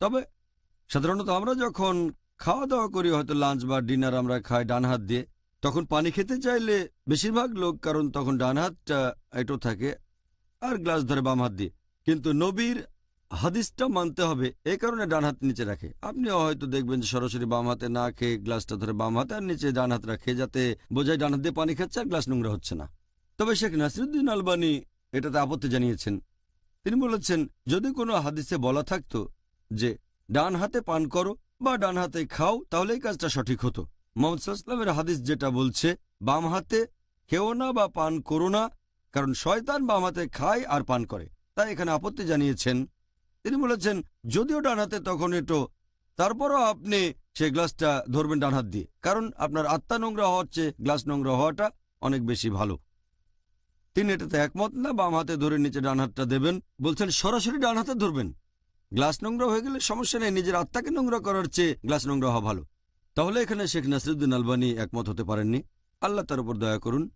তবে সাধারণত আমরা যখন খাওয়া দাওয়া করি, হয়তো লাঞ্চ বা ডিনার আমরা খাই ডান হাত দিয়ে, তখন পানি খেতে চাইলে বেশিরভাগ লোক, কারণ তখন ডান হাতটা এটো থাকে আর গ্লাস ধরে বাম হাত দিয়ে। কিন্তু নবীর হাদিসটা মানতে হবে, এ কারণে ডান হাত নিচে রাখে। আপনিও হয়তো দেখবেন যে সরাসরি বাম হাতে না খেয়ে গ্লাসটা ধরে বাম হাতে আর নিচে ডান হাত রাখে, যাতে বোঝায় ডান হাত দিয়ে পানি খাচ্ছে আর গ্লাস নোংরা হচ্ছে না। তবে শেখ নাসিরুদ্দিন আলবানী এটাতে আপত্তি জানিয়েছেন। তিনি বলেছেন, যদি কোনো হাদিসে বলা থাকতো যে ডান হাতে পান করো বা ডান হাতে খাও তাহলে এই কাজটা সঠিক হতো। মোহাম্মদ সাল্লামের হাদিস যেটা বলছে, বাম হাতে খেও না বা পান করো না, কারণ শয়তান বাম হাতে খায় আর পান করে। তাই এখানে আপত্তি জানিয়েছেন। তিনি বলেছেন, যদিও ডান হাতে তখন এটো, তারপরও আপনি সে গ্লাসটা ধরবেন ডান হাত দিয়ে, কারণ আপনার আত্মা নোংরা হওয়ার চেয়ে গ্লাস নোংরা হওয়াটা অনেক বেশি ভালো। তিনি এটাতে একমত না, বাম হাতে ধরে নিচে ডান হাতটা দেবেন, বলছেন সরাসরি ডান হাতে ধরবেন। গ্লাস নোংরা হয়ে গেলে সমস্যা নেই, নিজের আত্মাকে নোংরা করার চেয়ে গ্লাস নোংরা হওয়া ভালো। তাহলে এখানে শেখ নাসিরুদ্দিন আলবানি একমত হতে পারেননি। আল্লাহ তার উপর দয়া করুন।